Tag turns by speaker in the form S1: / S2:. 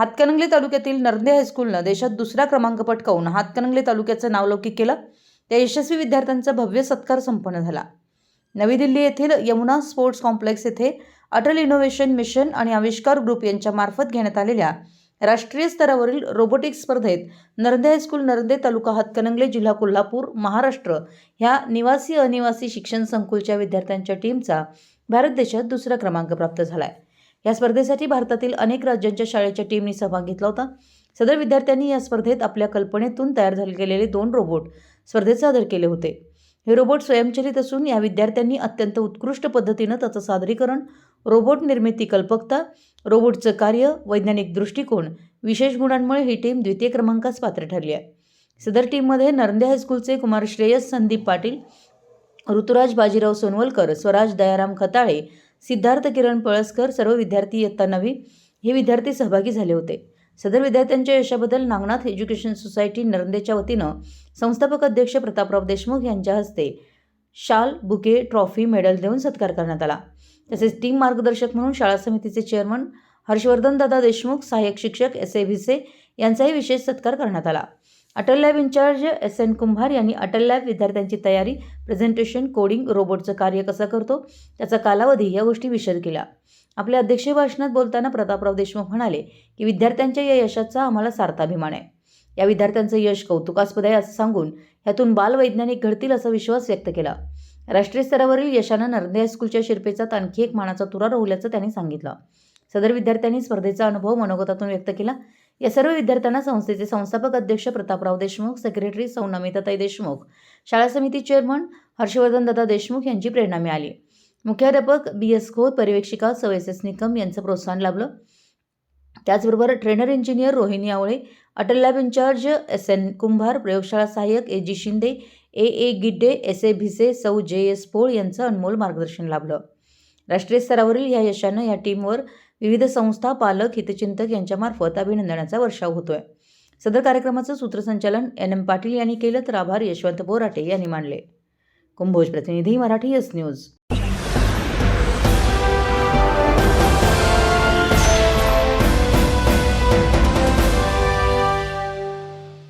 S1: हातकणंगले तालुक्यातील नरदे हायस्कूलनं देशात दुसरा क्रमांक पटकावून हातकणंगले तालुक्याचं नावलौकिक केलं. त्या यशस्वी विद्यार्थ्यांचा भव्य सत्कार संपन्न झाला. नवी दिल्ली येथील यमुना स्पोर्ट्स कॉम्प्लेक्स येथे अटल इनोव्हेशन मिशन आणि आविष्कार ग्रुप यांच्या मार्फत घेण्यात आलेल्या राष्ट्रीय स्तरावरील रोबोटिक्स स्पर्धेत नरदे हायस्कूल नरंदे तालुका हातकणंगले जिल्हा कोल्हापूर महाराष्ट्र ह्या निवासी अनिवासी शिक्षण संकुलच्या विद्यार्थ्यांच्या टीमचा भारत देशात दुसरा क्रमांक प्राप्त झाला आहे या स्पर्धेसाठी भारतातील अनेक राज्यांच्या शाळेच्या टीमनी सहभाग घेतला होता. सदर विद्यार्थ्यांनी या स्पर्धेत आपल्या कल्पनेतून तयार झाले गेलेले दोन रोबोट स्पर्धेत सादर केले होते. हे रोबोट स्वयंचलित असून या विद्यार्थ्यांनी अत्यंत उत्कृष्ट पद्धतीनं त्याचं सादरीकरण रोबोट निर्मिती कल्पकता रोबोटचं कार्य वैज्ञानिक दृष्टिकोन विशेष गुणांमुळे ही टीम द्वितीय क्रमांकास पात्र ठरली आहे. सदर टीममध्ये नरंदे हायस्कूलचे कुमार श्रेयस संदीप पाटील ऋतुराज बाजीराव सोनवलकर स्वराज दयाराम खताळे सिद्धार्थ किरण पळसकर सर्व विद्यार्थी इयत्ता नवी हे विद्यार्थी सहभागी झाले होते. सदर विद्यार्थ्यांच्या यशाबद्दल नागनाथ एज्युकेशन सोसायटी नरंदेच्या वतीनं संस्थापक अध्यक्ष प्रतापराव देशमुख यांच्या हस्ते शाल बुके ट्रॉफी मेडल देऊन सत्कार करण्यात आला. तसेच टीम मार्गदर्शक म्हणून शाळा समितीचे चेअरमन हर्षवर्धन दादा देशमुख सहाय्यक शिक्षक एस ए भिसे यांचाही विशेष सत्कार करण्यात आला. Atal lab incharge S N Kumbhar यांनी अटल लॅब विद्यार्थ्यांची तयारी प्रेझेंटेशन कोडिंग रोबोटचं कार्य कसं करतो त्याचा कालावधी या गोष्टी विशद केला आपल्या अध्यक्षीय भाषणात बोलताना प्रतापराव देशमुख म्हणाले की विद्यार्थ्यांच्या या यशाचा आम्हाला सार्थाभिमान आहे. या विद्यार्थ्यांचं यश कौतुकास्पद आहे असं सांगून ह्यातून बालवैज्ञानिक घडतील असा विश्वास व्यक्त केला. राष्ट्रीय स्तरावरील यशानं नर्दे हायस्कूलच्या शिरपेचात आणखी एक मानाचा तुरा रोवल्याचं त्यांनी सांगितलं. सदर विद्यार्थ्यांनी स्पर्धेचा अनुभव मनोगतातून व्यक्त केला. या सर्व विद्यार्थ्यांना संस्थेचे संस्थापक अध्यक्ष प्रतापराव देशमुख सेक्रेटरी सौ नमिताताई देशमुख शाळा समिती चेअरमन हर्षवर्धन दादा देशमुख यांची प्रेरणा मिळाली. मुख्याध्यापक बी एस खोत पर्यवेक्षिका सौ एस एस निकम यांचं प्रोत्साहन लाभलं. त्याचबरोबर trainer engineer Rohini Awale Atal lab incharge S N Kumbhar प्रयोगशाळा सहाय्यक A G Shinde A A Gidde S A Bhise सौ जे एस पोळ यांचं अनमोल मार्गदर्शन लाभलं. राष्ट्रीय स्तरावरील या यशानं या टीमवर विविध संस्था पालक हितचिंतक यांच्यामार्फत अभिनंदनाचा वर्षाव होतोय. सदर कार्यक्रमाचं सूत्रसंचालन एन एम पाटील यांनी केलं तर आभार यशवंत बोराटे यांनी मानले. कुंभोज प्रतिनिधी मराठी एस न्यूज